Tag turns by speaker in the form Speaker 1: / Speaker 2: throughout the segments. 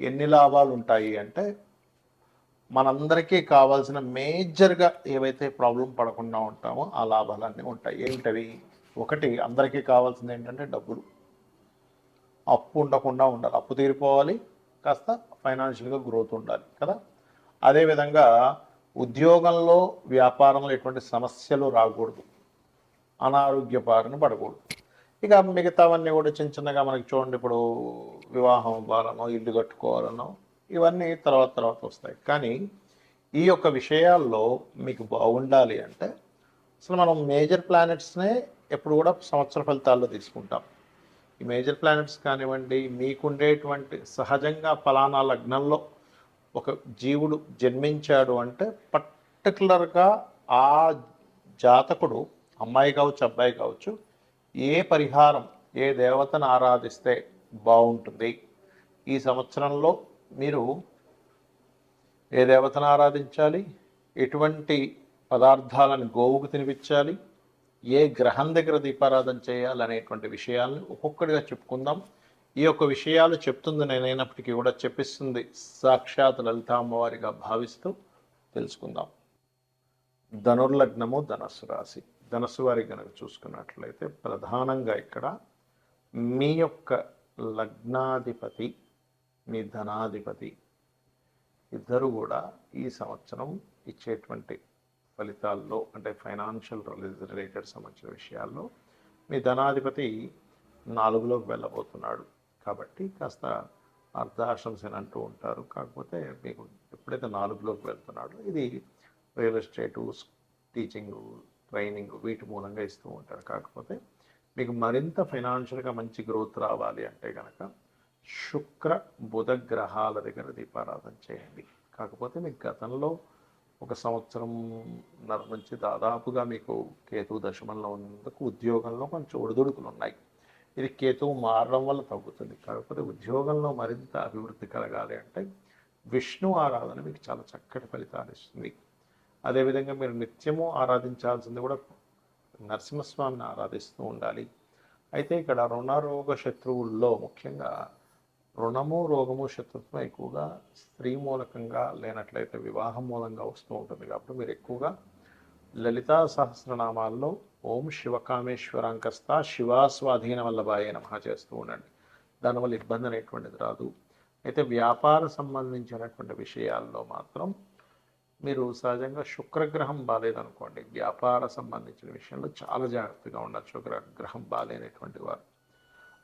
Speaker 1: ఎన్ని లాభాలు ఉంటాయి అంటే మనందరికీ కావాల్సిన మేజర్గా ఏవైతే ప్రాబ్లం పడకుండా ఉంటామో ఆ లాభాలన్నీ ఉంటాయి. ఏమిటవి ఒకటి అందరికీ కావాల్సింది ఏంటంటే డబ్బులు. అప్పు ఉండకుండా ఉండాలి. అప్పు తీరిపోవాలి కాస్త ఫైనాన్షియల్గా గ్రోత్ ఉండాలి కదా? అదేవిధంగా ఉద్యోగంలో వ్యాపారంలో ఎటువంటి సమస్యలు రాకూడదు. అనారోగ్య బారిన పడకూడదు. ఇక మిగతావన్నీ కూడా చిన్న చిన్నగా మనకి చూడండి ఇప్పుడు వివాహం అవ్వాలనో ఇల్లు కట్టుకోవాలనో ఇవన్నీ తర్వాత తర్వాత వస్తాయి. కానీ ఈ యొక్క విషయాల్లో మీకు బాగుండాలి అంటే అసలు మనం మేజర్ ప్లానెట్స్నే ఎప్పుడు కూడా సంవత్సర ఫలితాల్లో తీసుకుంటాం. ఈ మేజర్ ప్లానెట్స్ కానివ్వండి మీకుండేటువంటి సహజంగా ఫలానా లగ్నంలో ఒక జీవుడు జన్మించాడు అంటే పర్టికులర్గా ఆ జాతకుడు అమ్మాయి కావచ్చు అబ్బాయి కావచ్చు ఏ పరిహారం ఏ దేవతను ఆరాధిస్తే బాగుంటుంది? ఈ సంవత్సరంలో మీరు ఏ దేవతను ఆరాధించాలి? ఎటువంటి పదార్థాలను గోవుకు తినిపించాలి? ఏ గ్రహం దగ్గర దీపారాధన చేయాలి అనేటువంటి విషయాలను ఒక్కొక్కటిగా చెప్పుకుందాం. ఈ యొక్క విషయాలు చెప్తుంది నేనైనప్పటికీ కూడా చెప్పిస్తుంది సాక్షాత్ లలిత అమ్మవారిగా భావిస్తూ తెలుసుకుందాం. ధనుర్లగ్నము ధనస్సు రాశి. ధనస్సు వారి కనుక చూసుకున్నట్లయితే ప్రధానంగా ఇక్కడ మీ యొక్క లగ్నాధిపతి మీ ధనాధిపతి ఇద్దరు కూడా ఈ సంవత్సరం ఇచ్చేటువంటి ఫలితాల్లో అంటే ఫైనాన్షియల్ రిలేటెడ్ సంబంధించిన విషయాల్లో మీ ధనాధిపతి నాలుగులోకి వెళ్ళబోతున్నాడు. కాబట్టి కాస్త అర్ధాశంసని అంటూ ఉంటారు. కాకపోతే మీకు ఎప్పుడైతే నాలుగులోకి వెళ్తున్నాడో ఇది రియల్ ఎస్టేటు టీచింగ్ ట్రైనింగ్ వీటి మూలంగా ఇస్తూ ఉంటారు. కాకపోతే మీకు మరింత ఫైనాన్షియల్గా మంచి గ్రోత్ రావాలి అంటే కనుక శుక్ర బుధ గ్రహాల దగ్గర దీపారాధన చేయండి. కాకపోతే మీకు గతంలో ఒక సంవత్సరంన్నర నుంచి దాదాపుగా మీకు కేతు దశమంలో ఉన్నందుకు ఉద్యోగంలో కొంచెం ఒడిదుడుకులు ఉన్నాయి. ఇది కేతువు మారడం వల్ల తగ్గుతుంది. కాకపోతే ఉద్యోగంలో మరింత అభివృద్ధి కలగాలి అంటే విష్ణు ఆరాధన మీకు చాలా చక్కటి ఫలితాలు ఇస్తుంది. అదేవిధంగా మీరు నిత్యము ఆరాధించాల్సింది కూడా నరసింహస్వామిని ఆరాధిస్తూ ఉండాలి. అయితే ఇక్కడ రుణరోగ శత్రువుల్లో ముఖ్యంగా రుణము రోగము శత్రుత్వం ఎక్కువగా స్త్రీ మూలకంగా లేనట్లయితే వివాహం మూలంగా వస్తూ ఉంటుంది. కాబట్టి మీరు ఎక్కువగా లలితా సహస్రనామాల్లో ఓం శివకామేశ్వరాంకస్త శివాస్వాధీన వల్లభాయ నమ చేస్తూ ఉండండి. దానివల్ల ఇబ్బంది అనేటువంటిది రాదు. అయితే వ్యాపార సంబంధించినటువంటి విషయాల్లో మాత్రం మీరు సహజంగా శుక్రగ్రహం బాగాలేదనుకోండి వ్యాపార సంబంధించిన విషయంలో చాలా జాగ్రత్తగా ఉండాలి శుక్రగ్రహం బాగాలేనటువంటి వారు.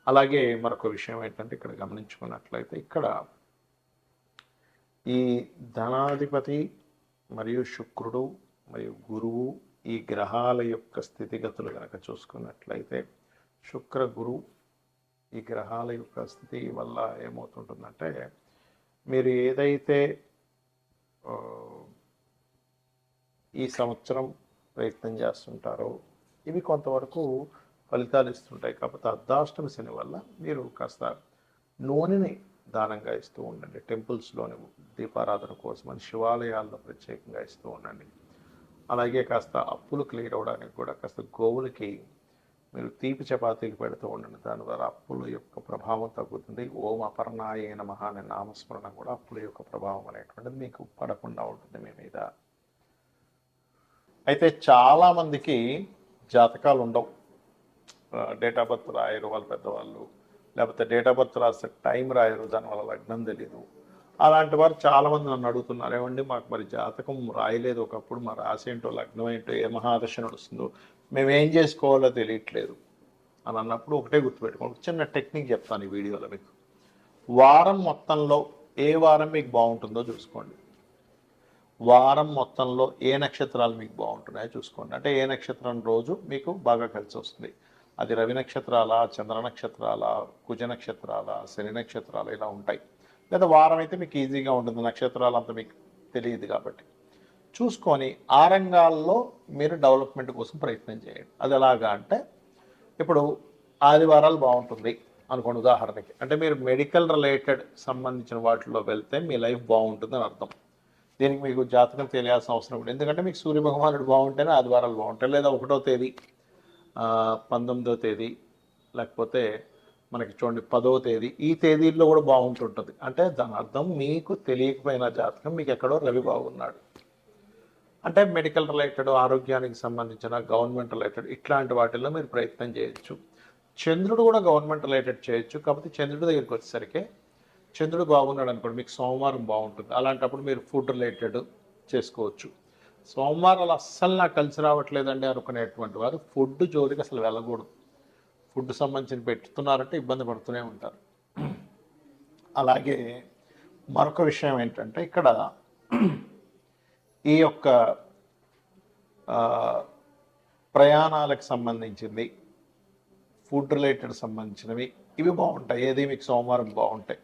Speaker 1: అలాగే మరొక విషయం ఏంటంటే ఇక్కడ గమనించుకున్నట్లయితే ఇక్కడ ఈ ధనాధిపతి మరియు శుక్రుడు మరియు గురువు ఈ గ్రహాల యొక్క స్థితిగతులు కనుక చూసుకున్నట్లయితే శుక్ర గురు ఈ గ్రహాల యొక్క స్థితి వల్ల ఏమవుతుంటుందంటే మీరు ఏదైతే ఈ సంవత్సరం ప్రయత్నం చేస్తుంటారో. ఇవి కొంతవరకు ఫలితాలు ఇస్తుంటాయి. కాకపోతే అర్ధాష్టమి శని వల్ల మీరు కాస్త నూనెని దానంగా ఇస్తూ ఉండండి. టెంపుల్స్లోని దీపారాధన కోసం అని శివాలయాల్లో ప్రత్యేకంగా ఇస్తూ ఉండండి. అలాగే కాస్త అప్పులు క్లియర్ అవ్వడానికి కూడా కాస్త గోవులకి మీరు తీపి చపాతీలు పెడుతూ ఉండండి. దాని ద్వారా అప్పుల యొక్క ప్రభావం తగ్గుతుంది. ఓం అపర్ణాయన మహా అనే నామస్మరణ కూడా అప్పుల యొక్క ప్రభావం అనేటువంటిది మీకు పడకుండా ఉంటుంది మీ మీద. అయితే చాలామందికి జాతకాలు ఉండవు. డేట్ ఆఫ్ బర్త్ రాయరు వాళ్ళ పెద్దవాళ్ళు. లేకపోతే డేట్ ఆఫ్ బర్త్ రాస్తే టైం రాయరు దానివల్ల లగ్నం తెలీదు. అలాంటి వారు చాలామంది నన్ను అడుగుతున్నారు ఏమండి మాకు మరి జాతకం రాయలేదు ఒకప్పుడు మా రాసి ఏంటో లగ్నం ఏంటో ఏ మహాదశ నడుస్తుందో మేము ఏం చేసుకోవాలో తెలియట్లేదు. అని అన్నప్పుడు ఒకటే గుర్తుపెట్టుకోండి. ఒక చిన్న టెక్నిక్ చెప్తాను ఈ వీడియోలో మీకు. వారం మొత్తంలో ఏ వారం మీకు బాగుంటుందో చూసుకోండి. వారం మొత్తంలో ఏ నక్షత్రాలు మీకు బాగుంటున్నాయో చూసుకోండి. అంటే ఏ నక్షత్రం రోజు మీకు బాగా కలిసి వస్తుంది? అది రవి నక్షత్రాల చంద్ర నక్షత్రాల కుజ నక్షత్రాల శని నక్షత్రాలు ఇలా ఉంటాయి. లేదా వారం అయితే మీకు ఈజీగా ఉంటుంది. నక్షత్రాలు అంత మీకు తెలియదు కాబట్టి. చూసుకొని ఆ రంగాల్లో మీరు డెవలప్మెంట్ కోసం ప్రయత్నం చేయండి. అది ఎలాగా అంటే ఇప్పుడు ఆదివారాలు బాగుంటుంది అనుకోండి ఉదాహరణకి. అంటే మీరు మెడికల్ రిలేటెడ్ సంబంధించిన వాటిలో వెళ్తే మీ లైఫ్ బాగుంటుందని అర్థం. దీనికి మీకు జాతకం తెలియాల్సిన అవసరం కూడా. ఎందుకంటే మీకు సూర్య భగవానుడు బాగుంటేనే ఆదివారాలు బాగుంటాయి. లేదా ఒకటో తేదీ పంతొమ్మిదో తేదీ లేకపోతే మనకి చూడండి పదో తేదీ ఈ తేదీల్లో కూడా బాగుంటుంటుంది. అంటే దాని అర్థం మీకు తెలియకపోయిన జాతకం మీకు ఎక్కడో రవి బాగున్నాడు అంటే మెడికల్ రిలేటెడ్ ఆరోగ్యానికి సంబంధించిన గవర్నమెంట్ రిలేటెడ్ ఇట్లాంటి వాటిల్లో మీరు ప్రయత్నం చేయొచ్చు. చంద్రుడు కూడా గవర్నమెంట్ రిలేటెడ్ చేయొచ్చు. కాకపోతే చంద్రుడి దగ్గరికి వచ్చేసరికి చంద్రుడు బాగున్నాడు అనుకోండి మీకు సోమవారం బాగుంటుంది. అలాంటప్పుడు మీరు ఫుడ్ రిలేటెడ్ చేసుకోవచ్చు. సోమవారాలు అస్సలు నాకు కలిసి రావట్లేదండి అనుకునేటువంటి వారు ఫుడ్ జోలికి అసలు వెళ్ళకూడదు. ఫుడ్ సంబంధించిన పెట్టుతున్నారంటే ఇబ్బంది పడుతూనే ఉంటారు. అలాగే మరొక విషయం ఏంటంటే ఇక్కడ ఈ యొక్క ప్రయాణాలకు సంబంధించింది ఫుడ్ రిలేటెడ్ సంబంధించినవి ఇవి బాగుంటాయి. ఏది మీకు సోమవారం బాగుంటాయి.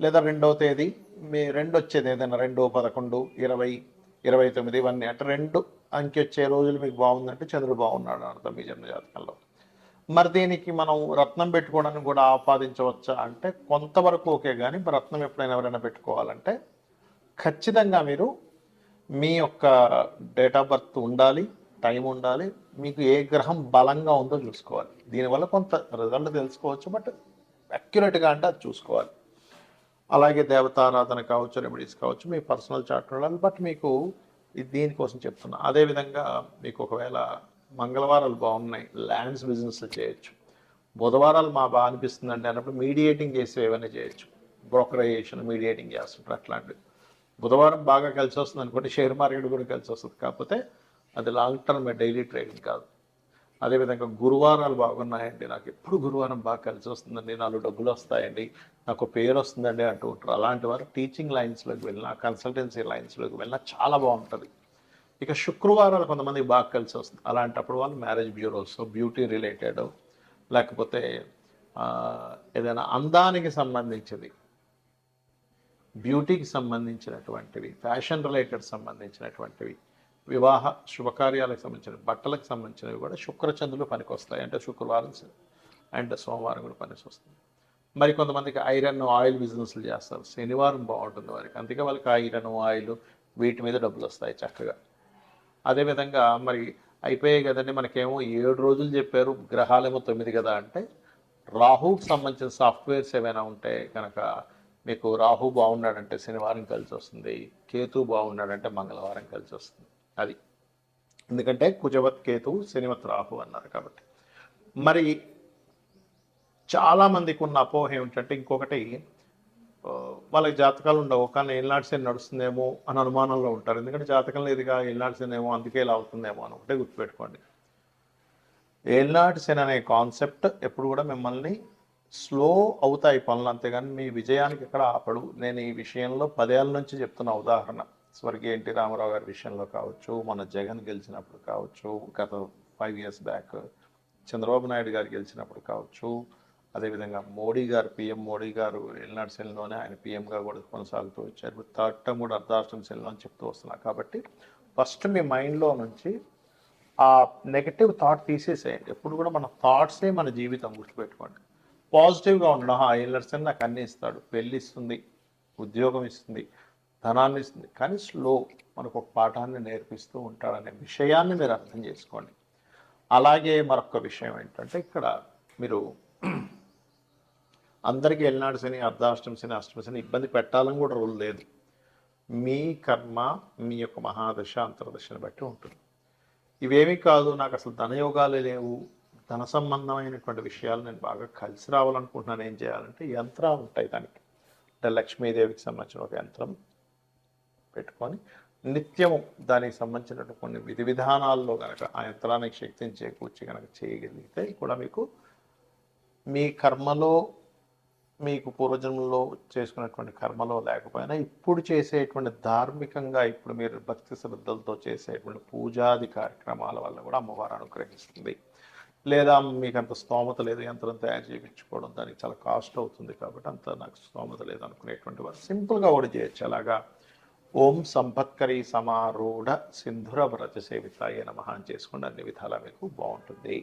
Speaker 1: లేదా రెండవ తేదీ మీ రెండు వచ్చేది ఏదైనా రెండు పదకొండు ఇరవై ఇరవై తొమ్మిది ఇవన్నీ అంటే రెండు అంకె వచ్చే రోజులు మీకు బాగుందంటే చంద్రుడు బాగున్నాడు అర్థం మీ జన్మ జాతకంలో. మరి దీనికి మనం రత్నం పెట్టుకోవడానికి కూడా ఆపాదించవచ్చా అంటే కొంతవరకు ఓకే కానీ మరి రత్నం ఎప్పుడైనా ఎవరైనా పెట్టుకోవాలంటే ఖచ్చితంగా మీరు మీ యొక్క డేట్ ఆఫ్ బర్త్ ఉండాలి టైం ఉండాలి మీకు ఏ గ్రహం బలంగా ఉందో చూసుకోవాలి. దీనివల్ల కొంత రిజల్ట్ తెలుసుకోవచ్చు బట్ అక్యురేట్గా అంటే అది చూసుకోవాలి. అలాగే దేవతారాధన కావచ్చు రెమెడీస్ కావచ్చు మీ పర్సనల్ చార్ట్ ఉండాలి బట్ మీకు ఇది దీనికోసం చెప్తున్నా. అదేవిధంగా మీకు ఒకవేళ మంగళవారాలు బాగున్నాయి ల్యాండ్స్ బిజినెస్లు చేయొచ్చు. బుధవారాలు మా బాగా అనిపిస్తుంది అంటే అన్నప్పుడు మీడియేటింగ్ చేసి ఏమైనా చేయొచ్చు. బ్రోకరైజేషన్ మీడియేటింగ్ చేస్తుంటారు అట్లాంటివి. బుధవారం బాగా కలిసి వస్తుంది అనుకుంటే షేర్ మార్కెట్ కూడా కలిసి వస్తుంది. కాకపోతే అది లాంగ్ టర్మ్ డైలీ ట్రేడింగ్ కాదు. అదేవిధంగా గురువారాలు బాగున్నాయండి. నాకు ఎప్పుడు గురువారం బాగా కలిసి వస్తుందండి. నాలుగు డబ్బులు వస్తాయండి. నాకు పేరు వస్తుందండి అంటూ ఉంటారు. అలాంటి వారు టీచింగ్ లైన్స్లోకి వెళ్ళినా కన్సల్టెన్సీ లైన్స్లోకి వెళ్ళినా చాలా బాగుంటుంది. ఇక శుక్రవారాలు కొంతమందికి బాగా కలిసి వస్తుంది. అలాంటప్పుడు వాళ్ళు మ్యారేజ్ బ్యూరోస్ బ్యూటీ రిలేటెడ్ లేకపోతే ఏదైనా అందానికి సంబంధించింది బ్యూటీకి సంబంధించినటువంటివి ఫ్యాషన్ రిలేటెడ్ సంబంధించినటువంటివి వివాహ శుభకార్యాలకు సంబంధించిన బట్టలకు సంబంధించినవి కూడా శుక్రచంద్రులు పనికొస్తాయి. అంటే శుక్రవారం అండ్ సోమవారం కూడా పనికి వస్తుంది మరి కొంతమందికి ఐరన్ ఆయిల్ బిజినెస్లు చేస్తారు. శనివారం బాగుంటుంది వారికి. అందుకే వాళ్ళకి ఐరన్ ఆయిల్ వీటి మీద డబ్బులు వస్తాయి చక్కగా. అదేవిధంగా మరి అయిపోయాయి కదండి. మనకేమో ఏడు రోజులు చెప్పారు. గ్రహాలేమో తొమ్మిది కదా అంటే రాహుకి సంబంధించిన సాఫ్ట్వేర్స్ ఏమైనా ఉంటే కనుక మీకు రాహు బాగున్నాడంటే శనివారం కలిసి వస్తుంది. కేతు బాగున్నాడంటే మంగళవారం కలిసి వస్తుంది. అది. ఎందుకంటే కుజవత్ కేతువు శనివత్ రాహు అన్నారు కాబట్టి. మరి చాలా మందికి ఉన్న అపోహ ఏమిటంటే ఇంకొకటి వాళ్ళకి జాతకాలు ఉండవు. కానీ ఏళ్ళనాటి శని నడుస్తుందేమో అని అనుమానంలో ఉంటారు. ఎందుకంటే జాతకం లేదుగా ఏళ్ళనాటి అందుకే ఇలా అవుతుందేమో అని ఒకటే గుర్తుపెట్టుకోండి. ఏళ్ళనాటి శని అనే కాన్సెప్ట్ ఎప్పుడు కూడా మిమ్మల్ని స్లో అవుతాయి పనులు. అంతేగాని మీ విజయానికి ఎక్కడ ఆపడు. నేను ఈ విషయంలో పదేళ్ళ నుంచి చెప్తున్న ఉదాహరణ. స్వర్గీయ ఎన్టీ రామారావు గారి విషయంలో కావచ్చు మన జగన్ గెలిచినప్పుడు కావచ్చు గత five years back Chandrababu Naidu garu గెలిచినప్పుడు కావచ్చు అదేవిధంగా మోడీ గారు పిఎం మోడీ గారు ఎల్నాడు సెల్లోనే ఆయన పిఎంగా కూడా కొనసాగుతూ వచ్చారు. థర్డ్ టర్మ్ కూడా అర్ధాష్టం సెల్లో అని చెప్తూ వస్తున్నారు. కాబట్టి ఫస్ట్ మీ మైండ్లో నుంచి ఆ నెగటివ్ థాట్ తీసేసేయండి. ఎప్పుడు కూడా మన థాట్సే మన జీవితం గుర్తుపెట్టుకోండి. పాజిటివ్గా ఉండడం ఆ ఎల్లర్స్ నాకు అన్ని ఇస్తాడు పెళ్ళి ఇస్తుంది ఉద్యోగం ఇస్తుంది ధనాన్ని ఇస్తుంది. కానీ స్లో మనకు ఒక పాఠాన్ని నేర్పిస్తూ ఉంటాడనే విషయాన్ని మీరు అర్థం చేసుకోండి. అలాగే మరొక విషయం ఏంటంటే ఇక్కడ మీరు అందరికీ ఎల్నాడు శని అర్ధాష్టమ శని అష్టమ శని ఇబ్బంది పెట్టాలని కూడా రూల్ లేదు. మీ కర్మ మీ యొక్క మహాదశ అంతర్దశని బట్టి ఉంటుంది. ఇవేమీ కాదు నాకు అసలు ధనయోగాలు లేవు. ధన సంబంధమైనటువంటి విషయాలు నేను బాగా కలిసి రావాలనుకుంటున్నాను. ఏం చేయాలంటే యంత్రాలు ఉంటాయి దానికి. అంటే లక్ష్మీదేవికి సంబంధించిన ఒక యంత్రం పెట్టుకొని నిత్యము దానికి సంబంధించినటువంటి కొన్ని విధి విధానాల్లో కనుక ఆ యంత్రానికి శక్తిని చేకూర్చి కనుక చేయగలిగితే కూడా మీకు మీ కర్మలో మీకు పూర్వజన్మలో చేసుకున్నటువంటి కర్మలో లేకపోయినా ఇప్పుడు చేసేటువంటి ధార్మికంగా ఇప్పుడు మీరు భక్తి శ్రద్ధలతో చేసేటువంటి పూజాది కార్యక్రమాల వల్ల కూడా అమ్మవారు అనుగ్రహిస్తుంది. లేదా మీకు అంత స్తోమత లేదు యంత్రం తయారు చేయించుకోవడం దానికి చాలా కాస్ట్ అవుతుంది కాబట్టి అంత నాకు స్తోమత లేదు అనుకునేటువంటి వారు సింపుల్గా కూడా చేయొచ్చు. అలాగా ఓం సంపత్కరీ సమారూఢ సింధుర వ్రత సేవితాయ నమః అని చేసుకోండి అన్ని విధాలా మీకు బాగుంటుంది.